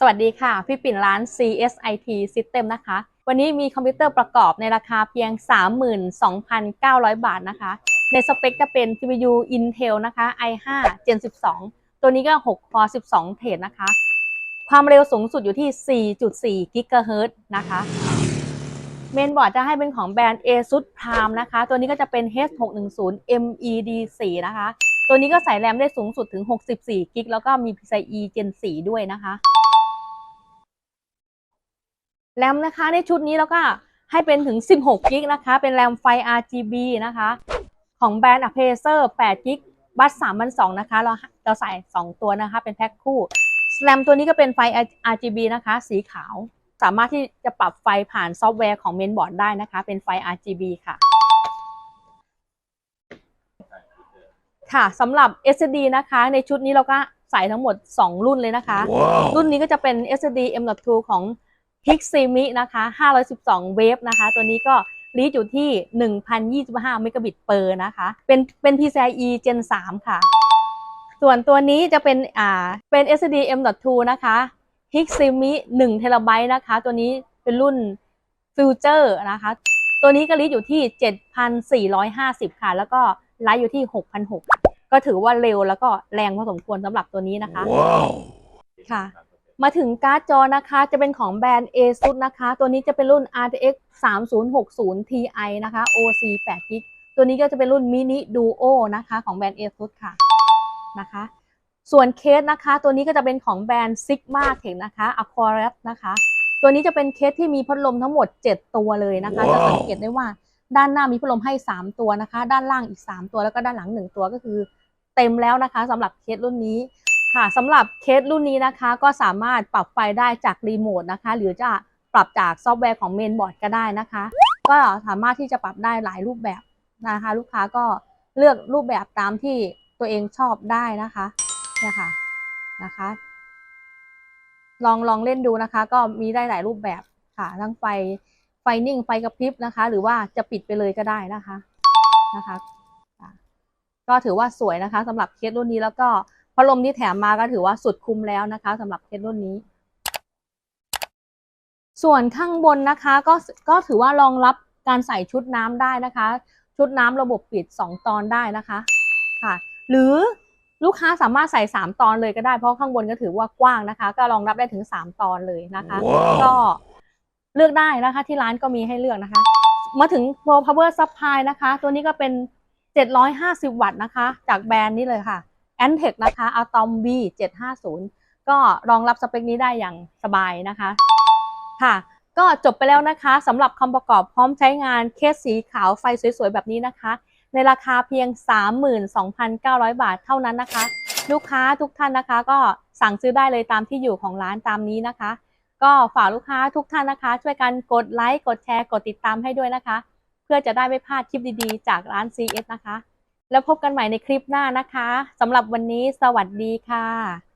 สวัสดีค่ะ พี่ปิ่นร้าน CSIT System นะคะ วันนี้มีคอมพิวเตอร์ประกอบในราคาเพียง 32,900 บาทนะคะ ในสเปคจะเป็น CPU Intel นะคะ i5 Gen 12 ตัวนี้ก็ 6 Core 12 เทรดนะคะ ความเร็วสูงสุดอยู่ที่ 4.4 GHz นะคะ เมนบอร์ดจะให้เป็นของแบรนด์ ASUS Prime นะคะ ตัวนี้ก็จะเป็น H610 MED4 นะคะ ตัวนี้ก็ใส่แรมได้สูงสุดถึง 64 กิก แล้วก็มี PCIe Gen 4 ด้วยนะคะ แรมนะคะในชุดนี้แล้วก็ให้เป็นถึง 16กิกนะคะ เป็นแรมไฟ RGB นะคะ ของแบรนด์ a p a c e r 8กิกบัส3,200นะคะ เราเราใส่ 2 ตัวนะคะ เป็นแพ็คคู่แรมตัวนี้ก็เป็นไฟ RGB นะคะ สีขาว สามารถที่จะปรับไฟผ่านซอฟต์แวร์ของเมนบอร์ดได้นะคะ เป็นไฟ RGB ค่ะค่ะสำหรับ SSD นะคะ ในชุดนี้เราก็ใส่ทั้งหมด 2 รุ่นเลยนะคะ Wow. รุ่นนี้ก็จะเป็น SSD M.2 ของ Piximi นะคะ 512 เวฟนะคะ ตัวนี้ก็รีดอยู่ที่ 1,025 เมกะบิตเปอร์นะคะ เป็นเป็น PCIe Gen 3 ค่ะ ส่วนตัวนี้จะเป็นอ่าเป็น SSD M.2 นะคะ Piximi 1เทราไบต์นะคะ ตัวนี้เป็นรุ่น Future นะคะ ตัวนี้ก็รีดอยู่ที่ 7,450 ค่ะ แล้วก็ไลท์อยู่ที่ 6,600 ก็ถือว่าเร็วแล้วก็แรงพอสมควรสำหรับตัวนี้นะคะ Wow. ค่ะ มาถึงการ์ดจอนะคะจะเป็นของแบรนด์ ASUS นะคะ ตัวนี้จะเป็นรุ่น RTX 3060 Ti นะคะ OC 8 g b ตัวนี้ก็จะเป็นรุ่น Mini Duo นะคะของแบรนด์ ASUS ค่ะนะคะ ส่วนเคสนะคะ ตัวนี้ก็จะเป็นของแบรนด์ Sigma Tech นะคะ Aquarius นะคะ ตัวนี้จะเป็นเคสที่มีพัดลมทั้งหมด 7 ตัวเลยนะคะจะว้าวสังเกตได้ว่าด้านหน้ามีพัดลมให้ 3 ตัวนะคะ ด้านล่างอีก 3 ตัวแล้วก็ด้านหลัง 1 ตัวก็คือเต็มแล้วนะคะสำหรับเคสรุ่นนี้ ค่ะสำหรับเคสรุ่นนี้นะคะ ก็สามารถปรับไฟได้จากรีโมทนะคะ หรือจะปรับจากซอฟต์แวร์ของเมนบอร์ดก็ได้นะคะ ก็สามารถที่จะปรับได้หลายรูปแบบนะคะ ลูกค้าก็เลือกรูปแบบตามที่ตัวเองชอบได้นะคะเนี่ยค่ะนะคะ ลองลองเล่นดูนะคะ ก็มีได้หลายรูปแบบค่ะ ทั้งไฟไฟนิ่งไฟกระพริบนะคะ หรือว่าจะปิดไปเลยก็ได้นะคะนะคะ ก็ถือว่าสวยนะคะสำหรับเคสรุ่นนี้แล้วก็ พัดลมที่แถมมาก็ถือว่าสุดคุ้มแล้วนะคะสำหรับเคสรุ่นนี้ ส่วนข้างบนนะคะก็ก็ถือว่ารองรับการใส่ชุดน้ำได้นะคะ ชุดน้ำระบบปิด 2 ตอนได้นะคะค่ะ หรือลูกค้าสามารถใส่ 3 ตอนเลยก็ได้เพราะข้างบนก็ถือว่ากว้างนะคะ ก็รองรับได้ถึง 3 ตอนเลยนะคะว้าวก็เลือกได้นะคะ ที่ร้านก็มีให้เลือกนะคะ มาถึง Pro Power Supply นะคะ ตัวนี้ก็เป็น 750 วัตต์นะคะ จากแบรนด์นี้เลยค่ะ Antec นะคะ Atom B 750ก็รองรับสเปคนี้ได้อย่างสบายนะคะค่ะก็จบไปแล้วนะคะสำหรับคำประกอบพร้อมใช้งานเคสสีขาวไฟสวยๆ แบบนี้นะคะ ในราคาเพียง 32,900 บาทเท่านั้นนะคะ ลูกค้าทุกท่านนะคะ ก็สั่งซื้อได้เลยตามที่อยู่ของร้านตามนี้นะคะ ก็ฝากลูกค้าทุกท่านนะคะ ช่วยกันกดไลค์กดแชร์กดติดตามให้ด้วยนะคะ เพื่อจะได้ไม่พลาดคลิปดีๆ จากร้าน CS นะคะ แล้วพบกันใหม่ในคลิปหน้านะคะสำหรับวันนี้สวัสดีค่ะ